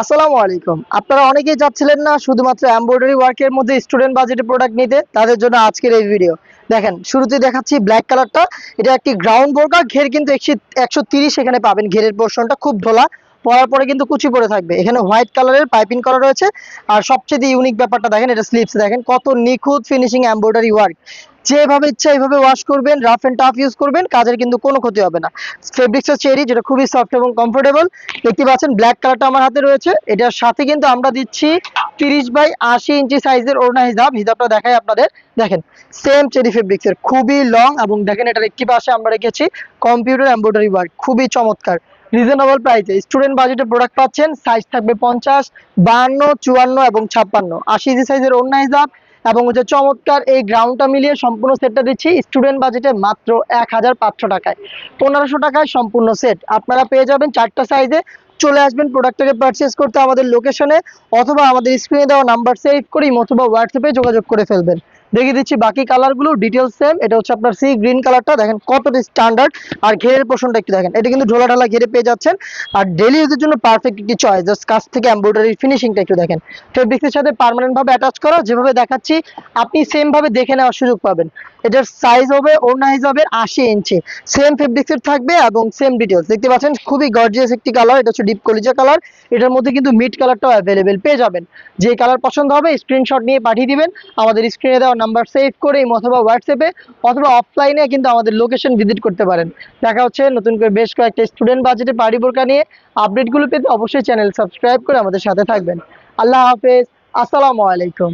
আসসালামু আলাইকুম। আপনারা অনেকেই চাচ্ছিলেন না শুধুমাত্র এমব্রয়ডারি ওয়ার্কের মধ্যে স্টুডেন্ট বাজেটে প্রোডাক্ট নিতে, তাদের জন্য আজকের এই ভিডিও দেখেন, শুরুতে দেখাচ্ছি ব্ল্যাক কালারটা এটা একটি গ্রাউন্ড বোরকা ঘের কিন্তু একশো একশো তিরিশ এখানে পাবেন। ঘেরের পোর্শনটা খুব ধোলা। পরার পরে কিন্তু কুচি পরে থাকবে। এখানে হোয়াইট কালারের পাইপিং করা রয়েছে। আর সবচেয়ে ইউনিক ব্যাপারটা দেখেন, এটা স্লিপস দেখেন। কত নিখুঁত ফিনিশিং এমব্রয়ডারি ওয়ার্ক যেভাবে ইচ্ছা এইভাবে ওয়াশ করবেন রাফ এন্ড টাফ ইউজ করবেন, কাজের কিন্তু কোনো ক্ষতি হবে না। ফেব্রিক্সের চেরি, যেটা খুবই সফট এবং কমফোর্টেবল দেখতে পাচ্ছেন ব্ল্যাক কালারটা আমার হাতে রয়েছে। এটার সাথে কিন্তু আমরা দিচ্ছি তিরিশ বাই আশি ইঞ্চি সাইজের ওড়না হিসাব হিসাবটা দেখাই আপনাদের। দেখেন সেম চেরি ফেব্রিক্সের খুবই লং এবং দেখেন এটার একটি পাশে আমরা রেখেছি কম্পিউটার এমব্রয়ডারি ওয়ার্ক খুবই চমৎকার। রিজনেবল প্রাইসে স্টুডেন্ট বাজেটে প্রোডাক্ট পাচ্ছেন সাইজ থাকবে পঞ্চাশ, বাহান্ন, চুয়ান্ন এবং ছাপ্পান্ন। আশি ইঞ্চি সাইজের ওড়না হিসাব এবং হচ্ছে চমৎকার এই গ্রাউন্ডটা মিলিয়ে সম্পূর্ণ সেটটা দিচ্ছি। স্টুডেন্ট বাজেটে মাত্র এক হাজার পাঁচশো টাকায়। পনেরোশো টাকায় সম্পূর্ণ সেট আপনারা পেয়ে যাবেন চারটা সাইজে চলে আসবেন প্রোডাক্টটাকে পারচেস করতে আমাদের লোকেশনে অথবা আমাদের স্ক্রিনে দেওয়া নাম্বার সেভ করি অথবা হোয়াটসঅ্যাপে যোগাযোগ করে ফেলবেন। দেখিয়ে দিচ্ছি, বাকি কালারগুলো ডিটেলস সেম এটা হচ্ছে আপনার সি গ্রিন কালারটা দেখেন কতটা স্ট্যান্ডার্ড আর ঘেরের পোর্শনটা একটু দেখেন। এটা কিন্তু ঢোলা ঢালা ঘেরে পেয়ে যাচ্ছেন। আর ডেলি ইউজের জন্য পারফেক্ট একটি চয়েস জাস্ট কাছ থেকে এমব্রয়ডারি ফিনিশিংটা একটু দেখেন। ফেব্রিক্সের সাথে পার্মানেন্ট ভাবে অ্যাটাচ করা। যেভাবে দেখাচ্ছি, আপনি সেম ভাবে দেখে নেওয়ার সুযোগ পাবেন। এটার সাইজ হবে ওড়না হিসাবে আশি ইঞ্চি। সেম ফেব্রিক্সের থাকবে এবং সেম ডিটেলস দেখতে পাচ্ছেন, খুবই গর্জিয়াস একটি কালার এটা হচ্ছে ডিপ কলিজা কালার এটার মধ্যে কিন্তু মিড কালারটাও অ্যাভেলেবেল পেয়ে যাবেন। যে কালার পছন্দ হবে স্ক্রিনশট নিয়ে পাঠিয়ে দিবেন। আমাদের স্ক্রিনে দেওয়া নাম্বার সেভ করে অথবা হোয়াটসঅ্যাপে অথবা অফলাইনে কিন্তু আমাদের লোকেশন ভিজিট করতে পারেন। দেখা হচ্ছে নতুন করে বেশ কয়েকটা স্টুডেন্ট বাজেটে পাড়ি বোরকা নিয়ে আপডেটগুলো পেতে অবশ্যই চ্যানেল সাবস্ক্রাইব করে আমাদের সাথে থাকবেন। আল্লাহ হাফেজ, আসসালামু আলাইকুম।